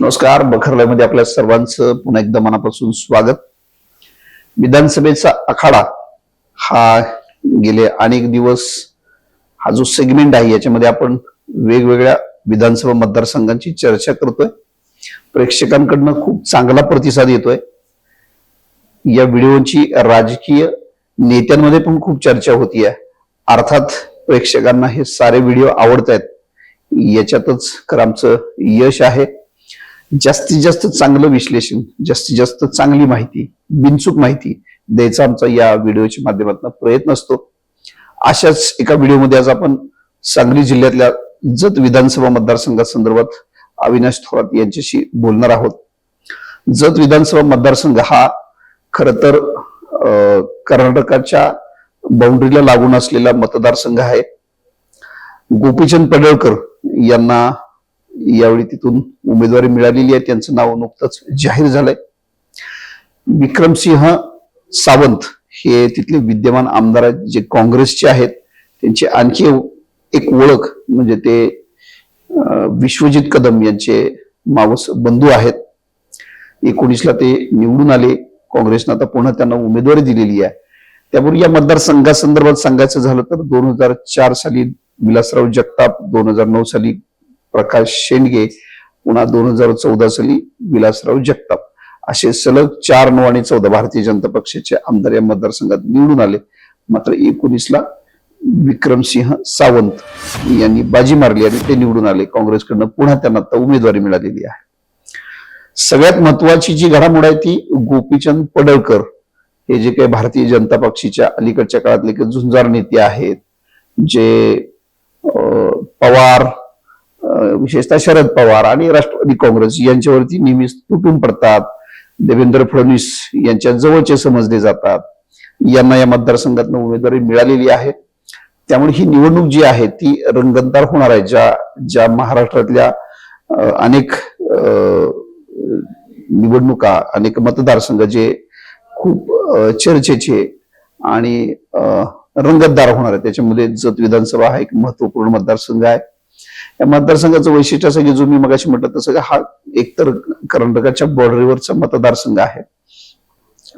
नमस्कार बखरल्यामध्ये आपल्या सर्वांचं पुन्हा एकदा मनापासून स्वागत. विधानसभेचा आखाडा हा गेले अनेक दिवस हा जो सेगमेंट आहे याच्यामध्ये आपण वेगवेगळ्या विधानसभा मतदारसंघांची चर्चा करतोय. प्रेक्षकांकडनं खूप चांगला प्रतिसाद येतोय. या व्हिडिओची राजकीय नेत्यांमध्ये पण खूप चर्चा होतीये. अर्थात प्रेक्षकांना हे सारे व्हिडिओ आवडत आहेत याच्यातच खरं आमचं यश आहे. जास्तीत जास्त चांगलं विश्लेषण जास्तीत जास्त चांगली माहिती बिनचूक माहिती द्यायचा आमचा या व्हिडिओच्या माध्यमातून प्रयत्न असतो. अशाच एका व्हिडिओमध्ये आज आपण सांगली जिल्ह्यातल्या जत विधानसभा मतदारसंघासंदर्भात अविनाश थोरात यांच्याशी बोलणार आहोत. जत विधानसभा मतदारसंघ हा खर तर कर्नाटकाच्या बाउंड्रीला लागून असलेला मतदारसंघ आहे. गोपीचंद पडळकर यांना यावेळी तिथून उमेदवारी मिळालेली आहे. त्यांचं नाव नुकतंच जाहीर झालंय. विक्रमसिंह सावंत हे तिथले विद्यमान आमदार आहेत जे काँग्रेसचे आहेत. त्यांची आणखी एक ओळख म्हणजे ते विश्वजित कदम यांचे मावस बंधू आहेत. एकोणीसला ते निवडून आले. काँग्रेसनं आता पुन्हा त्यांना उमेदवारी दिलेली आहे. त्यामुळे या मतदारसंघासंदर्भात सांगायचं झालं तर दोन हजार चार साली विलासराव जगताप दोन हजार नऊ साली प्रकाश शेंडगे पुन्हा दोन हजार चौदा साली विलासराव जगताप असे सलग चार नऊ आणि चौदा भारतीय जनता पक्षाचे आमदार या मतदारसंघात निवडून आले. मात्र एकोणीसला विक्रमसिंह सावंत यांनी बाजी मारली आणि ते निवडून आले. काँग्रेसकडनं पुन्हा त्यांना आता उमेदवारी मिळालेली आहे. सगळ्यात महत्वाची जी घडामोड आहे ती गोपीचंद पडळकर. हे जे काही भारतीय जनता पक्षाच्या अलीकडच्या काळातले काही झुंजार नेते आहेत जे अं, पवार विशेषतः शरद पवार आणि राष्ट्रवादी काँग्रेस यांच्यावरती नेहमीच तुटून पडतात. देवेंद्र फडणवीस यांच्या जवळचे समजले जातात. यांना या मतदारसंघातून उमेदवारी मिळालेली आहे. त्यामुळे ही निवडणूक जी आहे ती रंगतदार होणार आहे ज्या ज्या महाराष्ट्रातल्या अनेक निवडणुका अनेक मतदारसंघ जे खूप चर्चेचे आणि रंगतदार होणार आहे त्याच्यामध्ये जत विधानसभा हा एक महत्त्वपूर्ण मतदारसंघ आहे. या मतदारसंघाचं वैशिष्ट्य असं की जो मी मगाशी म्हटलं तसं हा एकतर कर्नाटकाच्या बॉर्डरीवरचा मतदारसंघ आहे.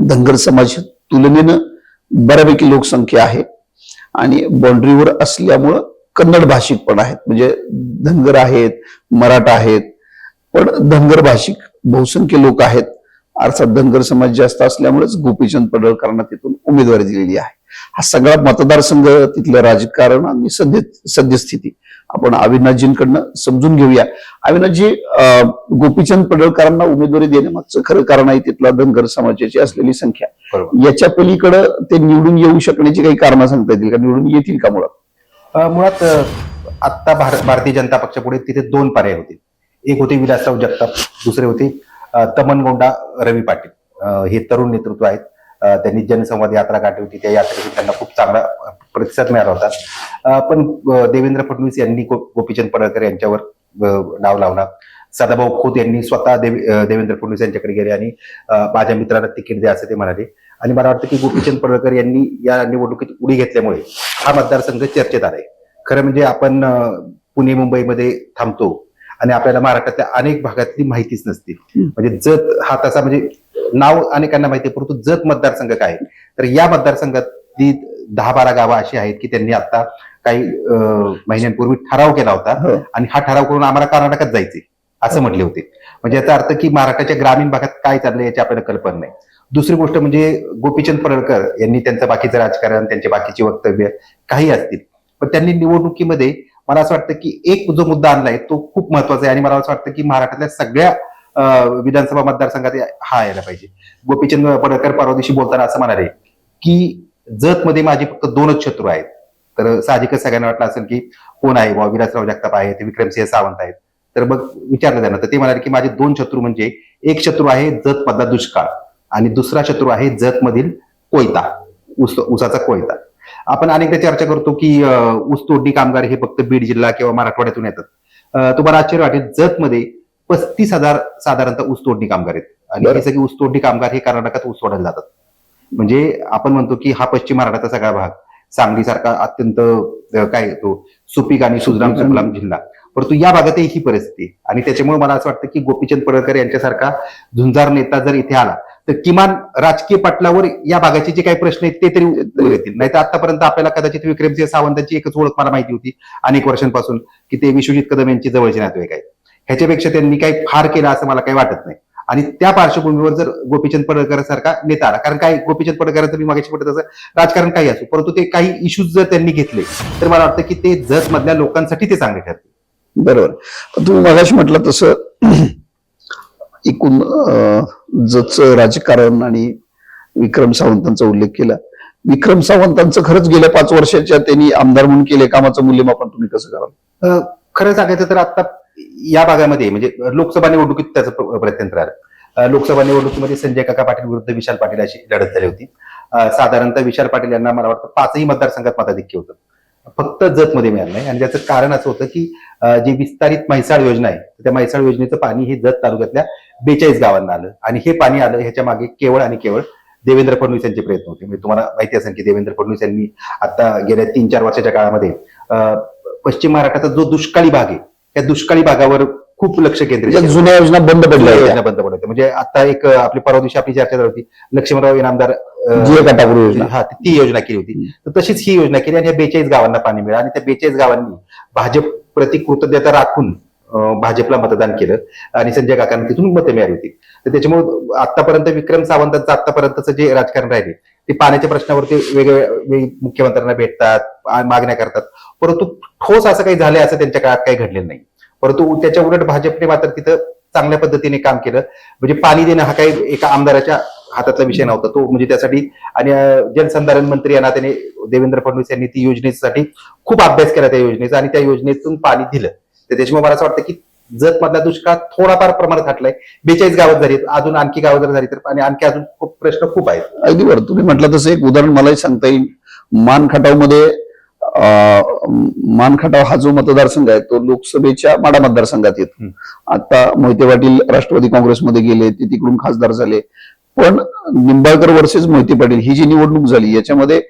धनगर समाज तुलनेनं बऱ्यापैकी लोकसंख्या आहे. आणि बाँड्रीवर असल्यामुळं कन्नड भाषिक पण आहेत. म्हणजे धनगर आहेत मराठा आहेत पण धनगर भाषिक बहुसंख्य लोक आहेत. अर्थात धनगर समाज जास्त असल्यामुळेच गोपीचंद पडळकरांना तिथून उमेदवारी दिलेली आहे. हा सगळा मतदारसंघ तिथलं राजकारण आणि सद्य सद्यस्थिती. आपण अविनाथजींकडनं समजून घेऊया. अविनाथजी गोपीचंद पडळकरांना उमेदवारी देण्यामागचं खरं कारण आहे तिथला धनगर समाजाची असलेली संख्या. याच्या पलीकडं ते निवडून येऊ शकण्याची काही कारणं सांगता येतील का? निवडून येतील का मुळात? मुळात आत्ता भार- भारतीय जनता पक्षापुढे तिथे दोन पर्याय होते. एक होते विलासराव जगताप दुसरे होते तमनगोंडा रवी पाटील. हे तरुण नेतृत्व आहेत. त्यांनी जनसंवाद यात्रा काढली होती. त्या यात्रेतून त्यांना खूप चांगला प्रतिसाद मिळाला होता. पण देवेंद्र फडणवीस यांनी गोपीचंद पडळकर यांच्यावर डाव लावला. सदाभाऊ खोत यांनी स्वतः देवे- देवेंद्र फडणवीस यांच्याकडे गेले आणि माझ्या मित्राला तिकीट द्या असं ते म्हणाले. आणि मला वाटतं की गोपीचंद पडळकर यांनी या निवडणुकीत उडी घेतल्यामुळे हा मतदारसंघ चर्चेत आलाय. खरं म्हणजे आपण पुणे मुंबईमध्ये थांबतो आणि आपल्याला महाराष्ट्रातल्या अनेक भागातली माहितीच नसते. म्हणजे जत हा तसा म्हणजे नाव अनेकांना माहिती आहे परंतु जत मतदारसंघ काय आहे? तर या मतदारसंघातली दहा बारा गावं अशी आहेत की त्यांनी आता काही महिन्यांपूर्वी ठराव केला होता हो. आणि हा ठराव करून आम्हाला कर्नाटकात जायचे असं म्हटले होते म्हणजे याचा अर्थ की महाराष्ट्राच्या ग्रामीण भागात काय चाललंय याची आपल्याला कल्पना नाही दुसरी गोष्ट म्हणजे गोपीचंद पडळकर यांनी त्यांचं बाकीचं राजकारण त्यांचे बाकीची वक्तव्य काही असतील पण त्यांनी निवडणुकीमध्ये मला असं वाटतं की एक जो मुद्दा आणलाय तो खूप महत्त्वाचा आहे आणि मला असं वाटतं की महाराष्ट्रातल्या सगळ्या विधानसभा मतदारसंघात हा यायला पाहिजे. गोपीचंद पडळकर परवा दिवशी बोलताना असं म्हणाले की जतमध्ये माझे फक्त दोनच शत्रू आहेत. तर साहजिकच सगळ्यांना वाटलं असेल की कोण आहे बुवा? विलासराव जगताप आहेत विक्रमसिंह सावंत आहेत. तर मग विचारलं त्यांना तर ते म्हणाले की माझे दोन शत्रू म्हणजे एक शत्रू आहे जत मधला दुष्काळ आणि दुसरा शत्रू आहे जत मधील कोयता उस ऊसाचा कोयता. आपण अनेकदा चर्चा करतो की ऊस तोडणी कामगार हे फक्त बीड जिल्हा किंवा मराठवाड्यातून येतात. तुम्हाला आश्चर्य वाटेल जत मध्ये पस्तीस हजार साधारणतः ऊस तोडणी कामगार आहेत. आणि. हे सगळे ऊस तोडणी कामगार हे कर्नाटकात ऊस तोडायला जातात. म्हणजे आपण म्हणतो की हा पश्चिम महाराष्ट्राचा सगळा भाग सांगली सारखा अत्यंत काय तो सुपीक आणि सुजलाम सुफलाम जिल्हा. परंतु या भागातही ही परिस्थिती. आणि त्याच्यामुळे मला असं वाटतं की गोपीचंद पडळकर यांच्यासारखा झुंजार नेता जर इथे आला तर किमान राजकीय पटलावर या भागाचे जे काही प्रश्न आहेत ते तरी येतील. नाही तर आतापर्यंत आपल्याला कदाचित विक्रमसिंह सावंतांची एकच ओळख मला माहिती होती अनेक वर्षांपासून की ते विश्वजित कदम यांचे जवळचे नातेवाईक आहेत. ह्याच्यापेक्षा त्यांनी काही फार केलं असं मला काही वाटत नाही. आणि त्या पार्श्वभूमीवर जर गोपीचंद पडळकर सारखा नेता आला कारण काय गोपीचंद पडळकरांचं मी मागाशी म्हटलं तसं राजकारण काही असो परंतु ते काही इश्यूज जर त्यांनी घेतले तर मला वाटतं की ते जत मधल्या लोकांसाठी ते चांगले ठरते बरोबर. तुम्ही मगाशी म्हटलं तसं एकूण जतचं राजकारण आणि विक्रम सावंतांचा उल्लेख केला. विक्रम सावंतांचं खरंच गेल्या पाच वर्षाच्या त्यांनी आमदार म्हणून केले कामाचं मूल्यमापन तुम्ही कसं कराल? खरं सांगायचं तर आता या भागामध्ये म्हणजे लोकसभा निवडणुकीत त्याचं प्र- प्रत्यंतर आलं. लोकसभा निवडणुकीमध्ये संजय काका पाटील विरुद्ध विशाल पाटील अशी लढत झाली होती. साधारणतः विशाल पाटील यांना मला वाटतं पाचही मतदारसंघात मताधिक्य होतं. फक्त जतमध्ये मिळालं नाही. आणि त्याचं कारण असं होतं की जी विस्तारित म्हैसाळ योजना आहे त्या म्हैसाळ योजनेचं पाणी हे जत तालुक्यातल्या बेचाळीस गावांना आलं. आणि हे पाणी आलं ह्याच्या मागे केवळ आणि केवळ देवेंद्र फडणवीस यांचे प्रयत्न होते. म्हणजे तुम्हाला माहिती असेल की देवेंद्र फडणवीस यांनी आता गेल्या तीन चार वर्षाच्या काळामध्ये पश्चिम महाराष्ट्राचा जो दुष्काळी भाग आहे त्या दुष्काळी भागावर खूप लक्ष केंद्रित केलं. जुन्या योजना बंद पडल्या योजना बंद पडत म्हणजे आता एक आपली परवा दिवशी आपली चर्चा झाली होती लक्ष्मणराव इनामदार योजना. हा ती योजना केली होती. तर तशीच ही योजना केली आणि या बेचाळीस गावांना पाणी मिळालं. आणि त्या बेचाळीस गावांनी भाजप प्रति कृतज्ञता राखून भाजपला मतदान केलं आणि संजय काकांना तिथून मतं मिळाली होती. तर त्याच्यामुळे आतापर्यंत विक्रम सावंतांचं आतापर्यंतचं जे राजकारण राहिले ते पाण्याच्या प्रश्नावरती वेगवेगळ्या मुख्यमंत्र्यांना भेटतात मागण्या करतात. परंतु ठोस असं काही झालंय असं त्यांच्या काळात काही घडलेलं नाही. परंतु त्याच्या उलट भाजपने मात्र तिथं चांगल्या पद्धतीने काम केलं. म्हणजे पाणी देणं हा काही एका आमदाराच्या हातातला विषय नव्हता. तो म्हणजे त्यासाठी आणि जलसंधारण मंत्री यांना त्याने देवेंद्र फडणवीस यांनी ती योजनेसाठी खूप अभ्यास केला त्या योजनेचा आणि त्या योजनेतून पाणी दिलं. तर त्याच्यामुळे मला असं वाटतं की जत मधला दुष्काळ थोडाफार प्रमाणात हटलाय. बेचाळीस गावात झाली अजून आणखी गावं जर झाली तर आणि आणखी अजून खूप प्रश्न खूप आहेत. अगदी बरं तुम्ही म्हटलं तसं एक उदाहरण मलाही सांगता येईल. मानखटावमध्ये मानखटाव हा जो मतदारसंघ आहे तो लोकसभेच्या माडा मतदारसंघात येतो. आता मोहिते पाटील राष्ट्रवादी काँग्रेसमध्ये गेले ते तिकडून खासदार झाले. पण निंबाळकर वर्सेस मोहिते पाटील ही जी निवडणूक झाली याच्यामध्ये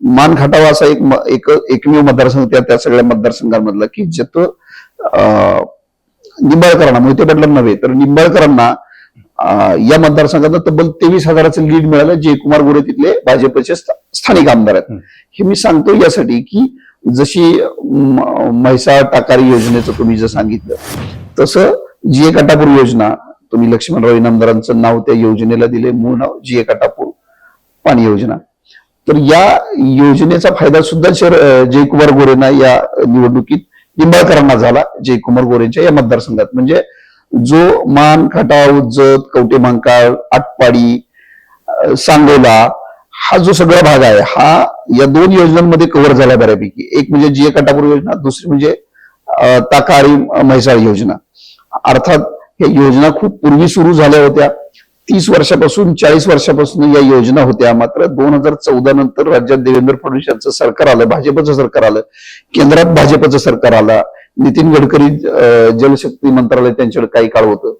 अं, मानखटाव असा एक एकमेव मतदारसंघ त्या त्या सगळ्या मतदारसंघांमधला की ज्यात निंबाळकरांना मोहिते पाटलांना नव्हे तर निंबाळकरांना या मतदारसंघात तब्बल तेवीस हजाराचं लीड मिळालं जयकुमार गोरे तिथले भाजपचे स्था- स्थानिक आमदार आहेत. हे मी सांगतो यासाठी की जशी म्हैसाळ टाकारी योजनेचं तुम्ही जर सांगितलं तसं जी ए काटापूर योजना तुम्ही लक्ष्मणराव इनामदारांचं नाव त्या योजनेला दिले मूळ नाव जी ए काटापूर पाणी योजना तर या योजनेचा फायदा सुद्धा शर- जयकुमार गोरेंना या निवडणुकीत निंबाळकरांना झाला जयकुमार गोरेंच्या या मतदारसंघात. म्हणजे जो मान खटाव जत कवटे मांकाळ आटपाडी सांगोला हा जो सगळा भाग आहे हा या दोन योजनांमध्ये कव्हर झाला बऱ्यापैकी. एक म्हणजे जी काटापूर योजना दुसरी म्हणजे ताकारी म्हैसाळ योजना. अर्थात हे योजना खूप पूर्वी सुरू झाल्या होत्या. तीस वर्षापासून चाळीस वर्षापासून या योजना होत्या. मात्र दोन हजार चौदा नंतर राज्यात देवेंद्र फडणवीस यांचं सरकार आलं भाजपचं सरकार आलं केंद्रात भाजपचं सरकार आलं. नितीन गडकरी जलशक्ती मंत्रालय त्यांच्याकडे काही काळ होतं.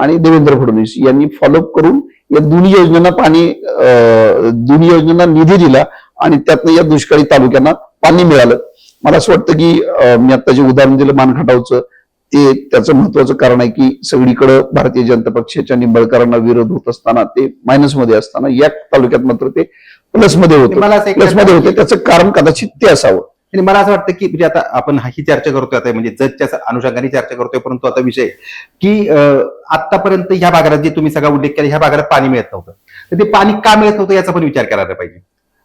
आणि देवेंद्र फडणवीस यांनी फॉलोअप करून या दोन्ही योजनांना पाणी अं, दोन्ही योजनांना निधी दिला आणि त्यातनं या दुष्काळी तालुक्यांना पाणी मिळालं. मला असं वाटतं की मी आता जे उदाहरण दिलं मानखटावचं ते त्याचं महत्वाचं कारण आहे की सगळीकडे भारतीय जनता पक्षाच्या निंबाळकरांना विरोध होत असताना ते मायनसमध्ये असताना या तालुक्यात मात्र ते प्लसमध्ये होते प्लसमध्ये होते. त्याचं कारण कदाचित ते असावं. आणि मला असं वाटतं की म्हणजे आता आपण हा- चर्चा करतोय आता म्हणजे जजच्या अनुषंगाने चर्चा करतोय परंतु आता विषय की आतापर्यंत ह्या भागात जे तुम्ही सगळा उल्लेख केला ह्या भागाला पाणी मिळत नव्हतं. तर ते पाणी का मिळत नव्हतं याचा पण विचार करायला पाहिजे.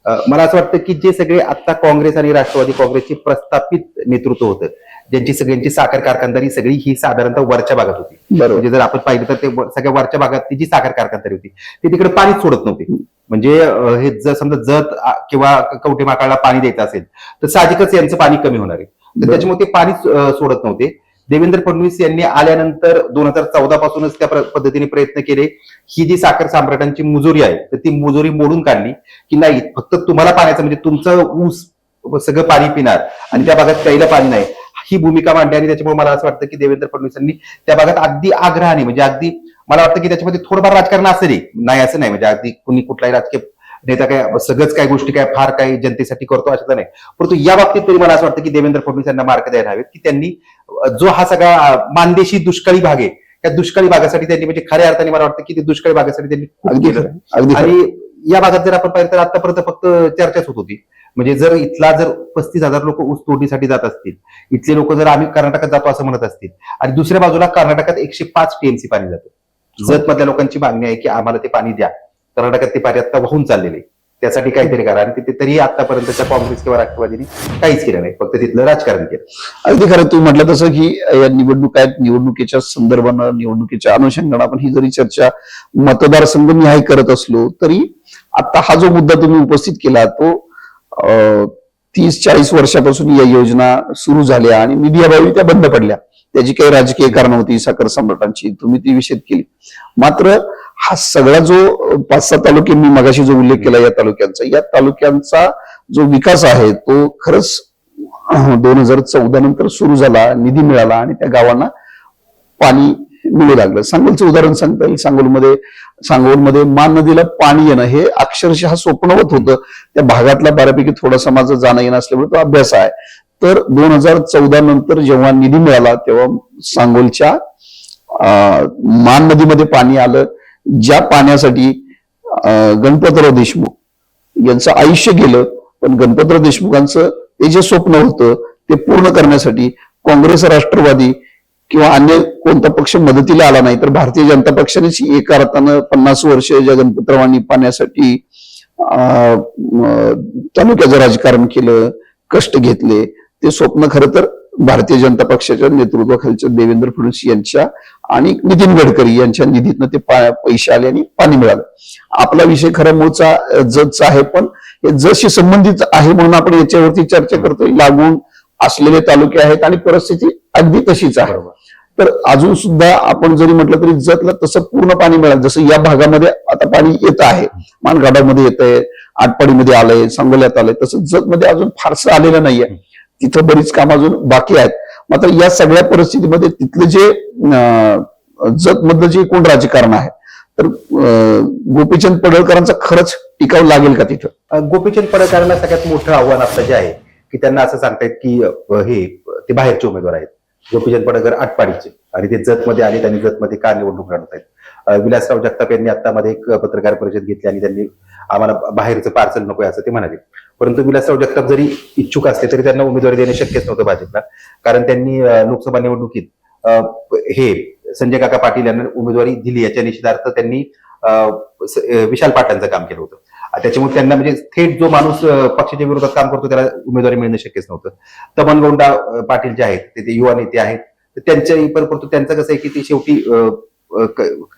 मला असं वाटतं की जे सगळे आता काँग्रेस आणि राष्ट्रवादी काँग्रेसचे प्रस्थापित नेतृत्व होतं ज्यांची सगळ्यांची साखर कारखानदारी सगळी ही साधारणतः वरच्या भागात होती. म्हणजे जर आपण पाहिलं तर ते सगळ्या वरच्या भागात जी साखर कारखानदारी होती ते तिकडे पाणीच सोडत नव्हते. म्हणजे हे जर समजा जत किंवा कवठे माकाळला पाणी द्यायचं असेल तर साहजिकच यांचं पाणी कमी होणार आहे. तर. त्याच्यामुळे ते पाणी सोडत नव्हते. देवेंद्र फडणवीस यांनी आल्यानंतर दोन हजार चौदा पासूनच त्या पद्धतीने प्रयत्न केले. ही जी साखर सम्राटांची मुजोरी आहे तर ती मुजोरी मोडून काढली की नाही फक्त तुम्हाला पाण्याचं म्हणजे तुमचं ऊस सगळं पाणी पिणार आणि त्या भागात प्यायला पाणी नाही. ही भूमिका मांडली आणि त्याच्यामुळे मला असं वाटतं की देवेंद्र फडणवीसांनी त्या भागात अगदी आग्रहाने म्हणजे अगदी मला वाटतं की त्याच्यामध्ये थोडंफार राजकारण असेल नाही असं नाही म्हणजे अगदी कुणी कुठलाही राजकीय नेता काय सगळंच काय गोष्टी काय फार काही जनतेसाठी करतो असं नाही. परंतु या बाबतीत तरी मला असं वाटतं की देवेंद्र फडणवीस यांना मार्क द्यायला हवेत की त्यांनी जो हा सगळा मानदेशी दुष्काळी भाग आहे त्या दुष्काळी भागासाठी त्यांनी म्हणजे खऱ्या अर्थाने मला वाटतं की ते दुष्काळी भागासाठी त्यांनी केलं. आणि या भागात जर आपण पाहिलं तर आतापर्यंत फक्त चर्चाच होत होती. म्हणजे जर इथला जर पस्तीस हजार लोक ऊस तोडीसाठी जात असतील इथले लोक जर आम्ही कर्नाटकात जातो असं म्हणत असतील आणि दुसऱ्या बाजूला कर्नाटकात एकशे पाच टीएमसी पाणी जातं. जत मधल्या लोकांची मागणी आहे की आम्हाला ते पाणी द्या. कर्नाटकात ते पाणी आता वाहून चाललेले त्यासाठी काहीतरी करा. आणि तिथे तरी आतापर्यंतच्या काँग्रेस किंवा राष्ट्रवादीने काहीच केलं नाही. फक्त तिथलं राजकारण केलं. अगदी खरं तू म्हटलं तसं की या निवडणूक आहेत. निवडणुकीच्या संदर्भानं निवडणुकीच्या अनुषंगानं आपण ही जरी चर्चा मतदारसंघ निहाय करत असलो तरी आता हा जो मुद्दा तुम्ही उपस्थित केला तो तीस चाळीस वर्षापासून या योजना सुरू झाल्या आणि मीडियाभावी त्या बंद पडल्या. त्याची काही राजकीय कारण होती साखर सम्राटांची तुम्ही ती विषेध केली. मात्र हा सगळा जो पाच सहा तालुके मी मगाशी जो उल्लेख केला या तालुक्यांचा या तालुक्यांचा जो विकास आहे तो खरंच दोन हजार चौदा नंतर सुरू झाला निधी मिळाला आणि त्या गावांना पाणी मिळू लागलं. सांगोलचं उदाहरण सांगता येईल. सांगोलमध्ये सांगोलमध्ये मान नदीला पाणी येणं हे अक्षरशः स्वप्नवत होतं. त्या भागातला बऱ्यापैकी थोडासा माझं जाणं येणं असल्यामुळे तो अभ्यास आहे. तर दोन हजार चौदा नंतर जेव्हा निधी मिळाला तेव्हा सांगोलच्या अं, मान नदीमध्ये पाणी आलं. ज्या पाण्यासाठी गणपतराव देशमुख यांचं आयुष्य गेलं पण गणपतराव देशमुखांचं ते जे स्वप्न होतं ते पूर्ण करण्यासाठी काँग्रेस राष्ट्रवादी किंवा अन्य कोणता पक्ष मदतीला आला नाही तर भारतीय जनता पक्षानेच एका अर्थानं पन्नास वर्ष ज्या गणपतरावांनी पाण्यासाठी तालुक्याचं राजकारण केलं कष्ट घेतले ते स्वप्न खरं तर भारतीय जनता पक्षाच्या नेतृत्वाखालच्या देवेंद्र फडणवीस यांच्या आणि नितीन गडकरी यांच्या निधीतनं ते पैसे आले आणि पाणी मिळालं. आपला विषय खरा मूळचा अं, जतचा आहे पण हे जशी संबंधित आहे म्हणून आपण याच्यावरती चर्चा करतोय. लागून असलेले तालुके आहेत आणि परिस्थिती अगदी तशीच आहे. तर अजून सुद्धा आपण जरी म्हटलं तरी जतला तसं पूर्ण पाणी मिळालं. जसं या भागामध्ये आता पाणी येत आहे. मानगाडामध्ये येत आहे आटपाडीमध्ये आलंय सांगोल्यात आलंय. तसं जतमध्ये अजून फारसं आलेलं नाहीये. तिथं बरीच काम अजून बाकी आहेत. मात्र या सगळ्या परिस्थितीमध्ये तिथलं जे जत मधलं जे कोण राजकारण आहे तर गोपीचंद पडळकरांचा खरंच टिकाव लागेल का तिथं? गोपीचंद पडळकरांना सगळ्यात मोठं आव्हान आपलं जे आहे की त्यांना असं सांगतायत की हे ते बाहेरचे उमेदवार आहेत. गोपीचंद पडळकर आटपाडीचे आणि ते जतमध्ये आले त्यांनी जतमध्ये का निवडणूक लढत आहेत विलासराव जगताप यांनी आता मध्ये एक पत्रकार परिषद घेतली आणि त्यांनी आम्हाला बाहेरचं पार्सल नको असं ते म्हणाले. परंतु विलासराव जगताप जरी इच्छुक असले तरी त्यांना उमेदवारी देणे शक्यच नव्हतं भाजपला. कारण त्यांनी लोकसभा निवडणुकीत हे संजय काका पाटील यांना उमेदवारी दिली. याच्या निषेधार्थ त्यांनी विशाल पाटलांचं काम केलं होतं. त्याच्यामुळे त्यांना म्हणजे थेट जो माणूस पक्षाच्या विरोधात काम करतो त्याला उमेदवारी मिळणं शक्यच नव्हतं. तमनगौंडा पाटील जे आहेत ते- युवा नेते आहेत. त्यांच्याही परंतु त्यांचं कसं आहे की ते शेवटी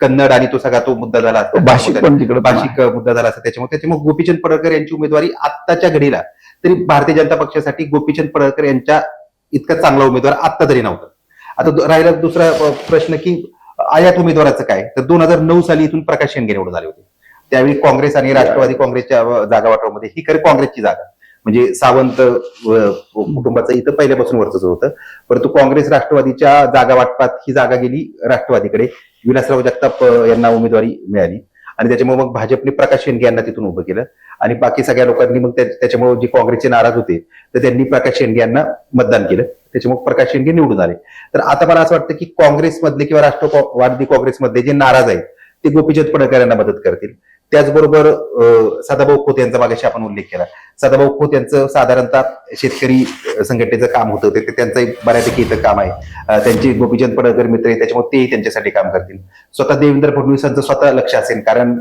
कन्नड आणि तो सगळा तो मुद्दा झाला असता. भाषिक भाषिक मुद्दा झाला असता त्याच्यामुळे त्याच्यामुळे गोपीचंद पडळकर यांची उमेदवारी आत्ताच्या घडीला. तरी भारतीय जनता पक्षासाठी गोपीचंद पडळकर यांच्या इतका चांगला उमेदवार आत्ता तरी नव्हता. आता राहिला दुसरा प्रश्न की आयात उमेदवाराचं काय? तर दोन हजार नऊ साली इथून प्रकाश शेंडगे निवडून झाले होते. त्यावेळी काँग्रेस आणि राष्ट्रवादी काँग्रेसच्या जागा वाटपामध्ये ही खरी काँग्रेसची जागा. म्हणजे सावंत कुटुंबाचं इथं पहिल्यापासून वर्चस्व होतं. परंतु काँग्रेस राष्ट्रवादीच्या जागा वाटपात ही जागा गेली राष्ट्रवादीकडे. विलासराव जगताप यांना उमेदवारी मिळाली. आणि त्याच्यामुळे मग भाजपने प्रकाश शेंडगे यांना तिथून उभं केलं. आणि बाकी सगळ्या लोकांनी मग त्या- त्याच्यामुळे जे काँग्रेसचे नाराज होते तर त्यांनी प्रकाश शेंडगे यांना मतदान केलं. त्याच्यामुळे प्रकाश शेंडगे निवडून आले. तर आता मला असं वाटतं की काँग्रेसमधले किंवा राष्ट्रवादी काँग्रेसमधले जे नाराज आहेत ते गोपीचंद पडळकर यांना मदत करतील. त्याचबरोबर सदाभाऊ खोत यांचा मागाशी आपण उल्लेख केला. सदाभाऊ खोत यांचं साधारणतः शेतकरी संघटनेचं काम होतं. ते त्यांचं बऱ्यापैकी इथं काम आहे. त्यांचे गोपीचंद पडळकर मित्र आहे त्याच्यामुळे तेही त्यांच्यासाठी काम करतील. स्वतः देवेंद्र फडणवीसांचं स्वतः लक्ष असेल कारण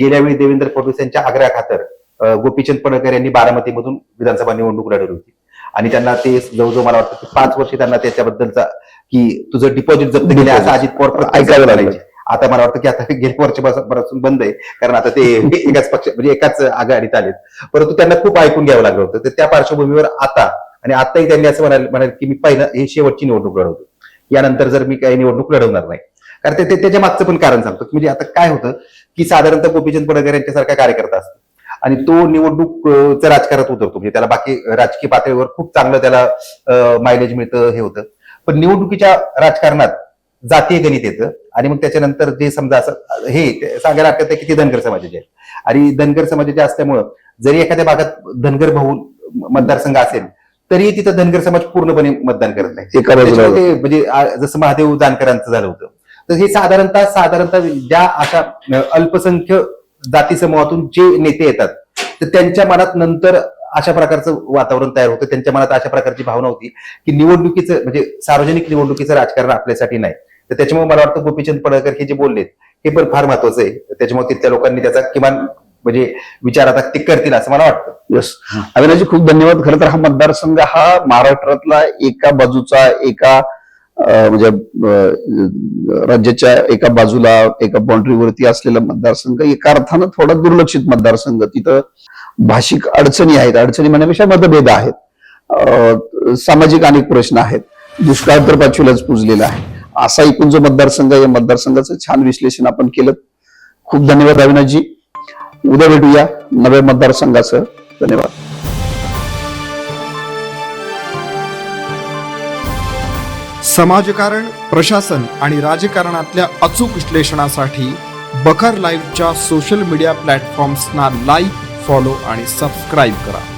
गेल्या वेळी देवेंद्र फडणवीस यांच्या आग्रहाखातर अं, गोपीचंद पडळकर यांनी बारामतीमधून विधानसभा निवडणूक लढवली होती. आणि त्यांना ते जवळजवर मला वाटतं की पाच वर्ष त्यांना त्याच्याबद्दलचा की तुझं डिपॉझिट जप्त केले असं अजित पवार ऐकायला लागलं. आता मला वाटतं की आता गेल्या वर्षापासून बंद आहे. कारण आता ते एकाच पक्ष म्हणजे एकाच आघाडीत आलेत. परंतु त्यांना खूप ऐकून घ्यावं लागलं होतं. तर त्या पार्श्वभूमीवर आता आणि आताही त्यांनी असं म्हणाल म्हणाल की मी पहिलं हे शेवटची निवडणूक लढवतो. यानंतर जर मी काही निवडणूक लढवणार नाही. कारण ते- त्याच्या मागचं पण कारण सांगतो की म्हणजे आता काय होतं की साधारणतः गोपीचंद पडळकर यांच्यासारखा कार्यकर्ता असतो. आणि तो निवडणूक राजकारणात उतरतो. म्हणजे त्याला बाकी राजकीय पातळीवर खूप चांगलं त्याला मायलेज मिळतं हे होतं. पण निवडणुकीच्या राजकारणात जातीय गणित येतं. आणि मग त्याच्यानंतर जे समजा असं हे सांगायला हरकत आहे की ते धनगर समाजाचे आहेत. आणि धनगर समाजाचे असल्यामुळं जरी एखाद्या भागात धनगर बहुल मतदारसंघ असेल तरी तिथं धनगर समाज पूर्णपणे मतदान करत नाही. म्हणजे जसं महादेव जानकरांचं झालं होतं. तर हे साधारणतः साधारणतः ज्या अशा अल्पसंख्य जाती समूहातून जे नेते येतात तर त्यांच्या मनात नंतर अशा प्रकारचं वातावरण तयार होतं. त्यांच्या मनात अशा प्रकारची भावना होती की निवडणुकीचं म्हणजे सार्वजनिक निवडणुकीचं राजकारण आपल्यासाठी नाही. तर त्याच्यामुळे मला वाटतं गोपीचंद पडळकर हे जे बोललेत हे पण फार महत्वाचं आहे. त्याच्यामुळे तिथल्या लोकांनी त्याचा किमान म्हणजे विचार आता ते करतील असं मला वाटतं. येस अविनाजी खूप धन्यवाद. खरं तर हा मतदारसंघ हा महाराष्ट्रातला एका बाजूचा एका अं, म्हणजे राज्याच्या एका बाजूला एका बाउंड्रीवरती असलेला मतदारसंघ. एका अर्थानं थोडा दुर्लक्षित मतदारसंघ. तिथं भाषिक अडचणी आहेत. अडचणी म्हणण्यापेक्षा मतभेद आहेत. सामाजिक अनेक प्रश्न आहेत. दुष्काळ तर पाचवीलाच पुजलेला आहे. असा एकूण जो मतदारसंघ आहे या मतदारसंघाचं छान विश्लेषण आपण केलं. खूप धन्यवाद अविनाशजी उद्या भेटूया नव्या मतदारसंघाचं. धन्यवाद. समाजकारण प्रशासन आणि राजकारणातल्या अचूक विश्लेषणासाठी बखर लाईव्हच्या सोशल मीडिया प्लॅटफॉर्म्सना लाईक फॉलो आणि सबस्क्राईब करा.